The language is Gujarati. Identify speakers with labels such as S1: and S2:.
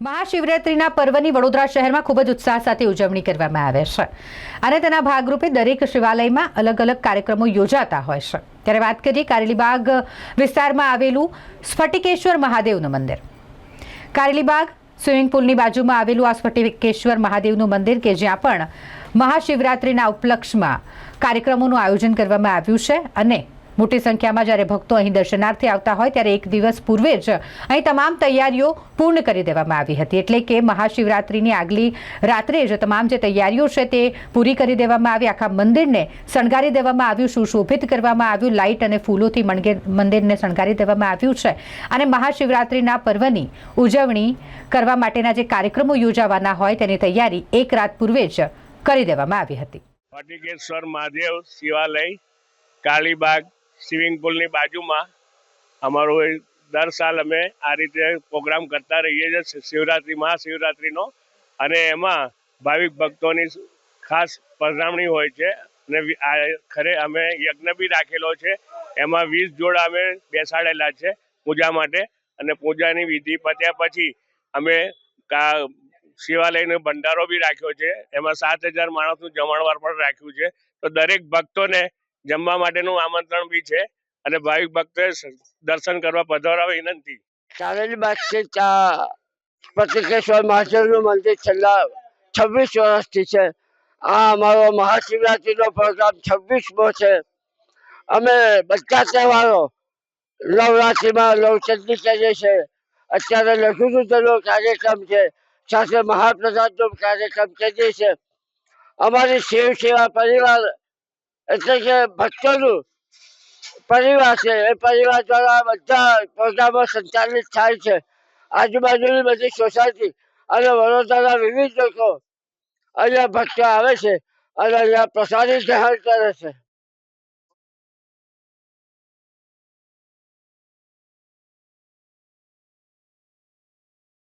S1: મહાશિવરાત્રિના પર્વની વડોદરા શહેરમાં ખૂબ જ ઉત્સાહ સાથે ઉજવણી કરવામાં આવે છે. અને તેના ભાગરૂપે દરેક શિવાલયમાં અલગ અલગ કાર્યક્રમો યોજાતા હોય છે. ત્યારે વાત કરીએ કારેલીબાગ વિસ્તારમાં આવેલું સ્ફટિકેશ્વર મહાદેવનું મંદિર. કારેલીબાગ સ્વિમિંગ પુલની બાજુમાં આવેલું આ સ્ફટિકેશ્વર મહાદેવનું મંદિર કે જ્યાં પણ મહાશિવરાત્રિના ઉપલક્ષમાં કાર્યક્રમોનું આયોજન કરવામાં આવ્યું છે અને મોટી સંખ્યામાં જ્યારે ભક્તો અહીં દર્શનાર્થે આવતા હોય ત્યારે એક દિવસ પૂર્વે જ અહીં તમામ તૈયારીઓ પૂર્ણ કરી દેવામાં આવી હતી. એટલે કે મહાશિવરાત્રિની આગલી રાત્રે જ તમામ જે તૈયારીઓ છે તે પૂરી કરી દેવામાં આવી. આખા મંદિરને શણગારી દેવામાં આવ્યું, સુશોભિત કરવામાં આવ્યું, લાઇટ અને ફૂલોથી મંદિરને શણગારી દેવામાં આવ્યું છે. અને મહાશિવરાત્રિના પર્વની ઉજવણી કરવા માટેના જે કાર્યક્રમો યોજાવાના હોય તેની તૈયારી એક રાત પૂર્વે જ કરી દેવામાં આવી હતી.
S2: મહાદેવ શિવાલય, કાળીબાગ સ્વિમિંગ પુલની બાજુમાં અમારો દર સાલ અમે આ રીતે પ્રોગ્રામ કરતા રહીએ છીએ શિવરાત્રિ, મહાશિવરાત્રિનો. અને એમાં ભાવિક ભક્તોની ખાસ પધરામણી હોય છે અને ખરે અમે યજ્ઞ બી રાખેલો છે. એમાં વીસ જોડા અમે બેસાડેલા છે પૂજા માટે. અને પૂજાની વિધિ પત્યા પછી અમે શિવાલયનો ભંડારો બી રાખ્યો છે. એમાં સાત હજાર માણસનું જમણવાર પણ રાખ્યું છે. તો દરેક ભક્તોને જમવા માટેનું આમંત્રણ બી છે અને ભાવિક ભક્તો દર્શન કરવા પધારવા વિનંતી.
S3: ચારેલી બાગ છે પતિકેશ્વર મહાદેવનું મંદિર છેલ્લા છવ્વીસ વર્ષથી છે. આ અમારો મહાશિવરાત્રિનો પ્રોગ્રામ છવ્વીસમો છે. અમે બધા તહેવારો નવરાત્રિમાં નવચંડી કરીએ છીએ અત્યારે લઘુરુદ્રનો કાર્યક્રમ છે. સાથે મહાપ્રસાદનો કાર્યક્રમ કરીએ છીએ અમારી શિવ સેવા પરિવાર એટલે કે ભક્તોનું પરિવાર છે, એ પરિવાર દ્વારા બધા પ્રોગ્રામો સંચાલિત થાય છે. આજુબાજુની બધી સોસાયટી અને વડોદરાના વિવિધ લોકો અહીંયા ભક્તો આવે છે અને અહીંયા પ્રસાદી ગ્રહણ કરે છે.